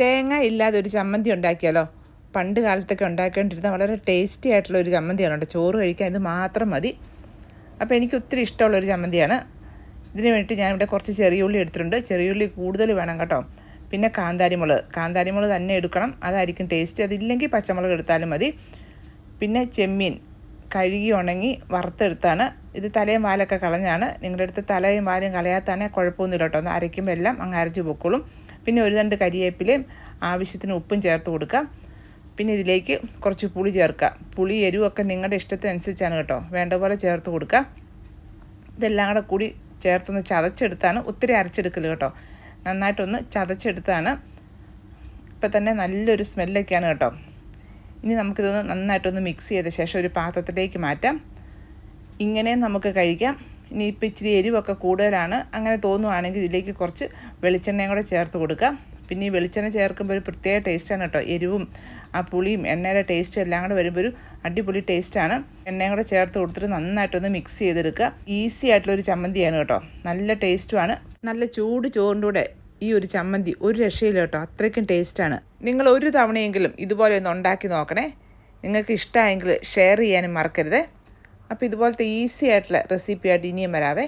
തേങ്ങ ഇല്ലാതെ ഒരു ചമ്മന്തി ഉണ്ടാക്കിയാലോ? പണ്ട് കാലത്തൊക്കെ ഉണ്ടാക്കേണ്ടിരുന്ന വളരെ ടേസ്റ്റി ആയിട്ടുള്ള ഒരു ചമ്മന്തിയാണ് കേട്ടോ. ചോറ് കഴിക്കാൻ ഇത് മാത്രം മതി. അപ്പോൾ എനിക്ക് ഒത്തിരി ഇഷ്ടമുള്ളൊരു ചമ്മന്തിയാണ്. ഇതിന് വേണ്ടിയിട്ട് ഇവിടെ കുറച്ച് ചെറിയുള്ളി എടുത്തിട്ടുണ്ട്. ചെറിയുള്ളി കൂടുതൽ വേണം കേട്ടോ. പിന്നെ കാന്താരിമുളക്. കാന്താരിമുളക് തന്നെ എടുക്കണം. അതായിരിക്കും ടേസ്റ്റ് അതില്ലെങ്കിൽ പച്ചമുളക് എടുത്താലും മതി. പിന്നെ ചെമ്മീൻ. കഴുകി ഉണങ്ങി വറുത്തെടുത്താണ്. ഇത് തലയും വാലൊക്കെ കളഞ്ഞാണ്. നിങ്ങളുടെ അടുത്ത് തലയും വാലും കളയാത്താണെ കുഴപ്പമൊന്നുമില്ല കേട്ടോ. ഒന്ന് അരയ്ക്കുമ്പോൾ എല്ലാം അങ്ങ് അരച്ച് പൊക്കോളും. പിന്നെ ഒരു രണ്ട് കരിയേപ്പിലയും ആവശ്യത്തിന് ഉപ്പും ചേർത്ത് കൊടുക്കുക പിന്നെ ഇതിലേക്ക് കുറച്ച് പുളി ചേർക്കുക പുളി എരിവൊക്കെ നിങ്ങളുടെ ഇഷ്ടത്തിനനുസരിച്ചാണ് കേട്ടോ. വേണ്ട പോലെ ചേർത്ത് കൊടുക്കുക ഇതെല്ലാം കൂടെ കൂടി ചേർത്തൊന്ന് ചതച്ചെടുത്താണ് ഒത്തിരി അരച്ചെടുക്കൽ കേട്ടോ. നന്നായിട്ടൊന്ന് ചതച്ചെടുത്താണ്. ഇപ്പം തന്നെ നല്ലൊരു സ്മെല്ലൊക്കെയാണ് കേട്ടോ. ഇനി നമുക്കിതൊന്ന് നന്നായിട്ടൊന്ന് മിക്സ് ചെയ്ത ശേഷം ഒരു പാത്രത്തിലേക്ക് മാറ്റാം. ഇങ്ങനെ നമുക്ക് കഴിക്കാം. ഇനി ഇപ്പം ഇച്ചിരി എരിവൊക്കെ കൂടുതലാണ്. അങ്ങനെ തോന്നുവാണെങ്കിൽ ഇതിലേക്ക് കുറച്ച് വെളിച്ചെണ്ണയും കൂടെ ചേർത്ത് കൊടുക്കാം പിന്നെ ഈ വെളിച്ചെണ്ണ ചേർക്കുമ്പോൾ ഒരു പ്രത്യേക ടേസ്റ്റാണ് കേട്ടോ. എരിവും ആ പുളിയും എണ്ണയുടെ ടേസ്റ്റും എല്ലാം കൂടെ വരുമ്പോൾ ഒരു അടിപൊളി ടേസ്റ്റാണ് എണ്ണയും കൂടെ ചേർത്ത് കൊടുത്തിട്ട് നന്നായിട്ടൊന്ന് മിക്സ് ചെയ്തെടുക്കുക. ഈസി ആയിട്ടുള്ള ഒരു ചമ്മന്തിയാണ് കേട്ടോ. നല്ല ടേസ്റ്റുമാണ് നല്ല ചൂട് ചോറിന്റെ കൂടെ ഈ ഒരു ചമ്മന്തി ഒരു രക്ഷയില്ല കേട്ടോ. അത്രയ്ക്കും ടേസ്റ്റാണ് നിങ്ങൾ ഒരു തവണയെങ്കിലും ഇതുപോലെ ഒന്ന് ഉണ്ടാക്കി നോക്കണേ. നിങ്ങൾക്ക് ഇഷ്ടമായെങ്കിൽ ഷെയർ ചെയ്യാനും മറക്കരുത്. അപ്പോൾ ഇതുപോലത്തെ ഈസി ആയിട്ടുള്ള റെസിപ്പി ആയിട്ട് ഇനിയും വരാവേ.